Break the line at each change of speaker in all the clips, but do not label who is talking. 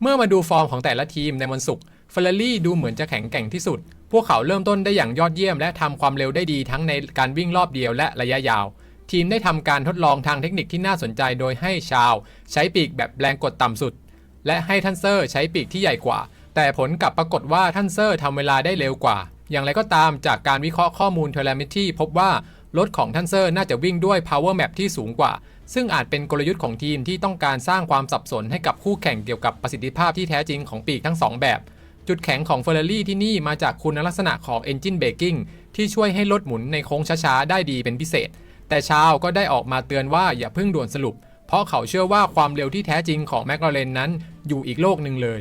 เมื่อมาดูฟอร์มของแต่ละทีมในวันศุกร์เฟอร์รารี่ดูเหมือนจะแข็งแกร่งที่สุด พวกเขาเริ่มต้นได้อย่างยอดเยี่ยม และทำความเร็วได้ดีทั้งในการวิ่งรอบเดียวและระยะยาว ทีมได้ทำการทดลองทางเทคนิคที่น่าสนใจโดยให้ชาว ใช้ปีกแบบแรงกดต่ำสุด และให้ท่านเซอร์ใช้ปีกที่ใหญ่กว่า แต่ผลกลับปรากฏว่าท่านเซอร์ทำเวลาได้เร็วกว่า อย่างไรก็ตามจากการวิเคราะห์ข้อมูลเทเลมิที่พบว่า รถของท่านเซอร์น่าจะวิ่งด้วย power map ที่สูงกว่า ซึ่งอาจเป็นกลยุทธ์ของทีมที่ต้องการสร้างความสับสนให้กับคู่แข่งเกี่ยวกับประสิทธิภาพที่แท้จริงของปีกทั้งสองแบบ จุดแข็งของ Ferrari ที่นี่มาจากคุณลักษณะของ Engine Braking ที่ช่วยให้รถหมุนในโค้งช้าๆ ได้ดีเป็นพิเศษ แต่ชาวก็ได้ออกมาเตือนว่าอย่าเพิ่งด่วนสรุป เพราะเขาเชื่อว่าความเร็วที่แท้จริงของแมคลาเรนนั้นอยู่อีกโลกหนึ่งเลย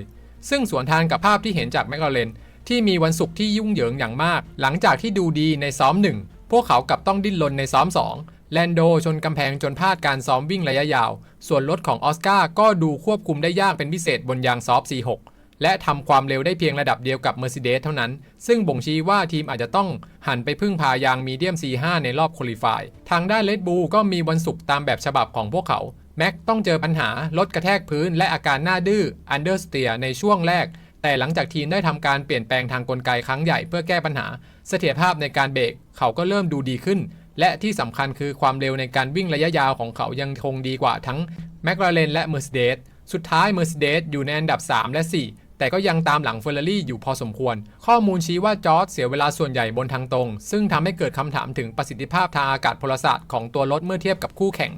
ซึ่งสวนทางกับภาพที่เห็นจากแมคลาเรนที่มีวันศุกร์ที่ยุ่งเหยิงอย่างมาก หลังจากที่ดูดีในซ้อมหนึ่ง วกเขากลับต้องดิ้นรนในซ้อมสองแลนโดชนกำแพงจนพลาดการซ้อมวิ่งระยะยาว ส่วนรถของออสการ์ก็ดูควบคุมได้ยากเป็นพิเศษบนยางซอฟต์46และทำความเร็วได้เพียงระดับเดียวกับ Mercedes เท่านั้น ซึ่งบ่งชี้ว่าทีมอาจจะต้องหันไปพึ่งพายางมีเดียม C5 ในรอบคุริฟาย ทางด้าน Red Bull ก็มีวันศุกร์ตามแบบฉบับของพวกเขา แม็กต้องเจอปัญหา รถกระแทกพื้นและอาการหน้าดื้อ Understeer ในช่วงแรก แต่หลังจากทีมได้ทำการเปลี่ยนแปลงทางกลไกครั้งใหญ่เพื่อแก้ปัญหา เสถียรภาพในการเบรกเขาก็เริ่มดูดีขึ้น และที่สำคัญคือความเร็วในการวิ่งระยะยาวของเขายังคงดีกว่าทั้ง McLaren และ Mercedes สุดท้าย Mercedes อยู่ในอันดับ 3 และ 4แต่ก็ยังตามหลัง Ferrari อยู่พอสมควร ข้อมูลชี้ว่าจอร์จเสียเวลาส่วนใหญ่บนทางตรง ซึ่งทำให้เกิดคำถามถึงประสิทธิภาพทางอากาศพลศาสตร์ของตัวรถเมื่อเทียบกับคู่แข่ง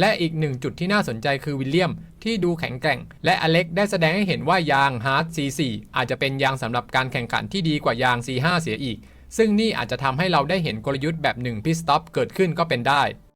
และอีกหนึ่งจุดที่น่าสนใจคือวิลเลียมที่ดูแข็งแกร่ง และอเล็กได้แสดงให้เห็นว่ายางฮาร์ด C4 อาจจะเป็นยางสำหรับการแข่งขันที่ดีกว่ายาง C5 เสียอีก ซึ่งนี่อาจจะทำให้เราได้เห็นกลยุทธ์แบบหนึ่งพิสต็อปเกิดขึ้นก็เป็นได้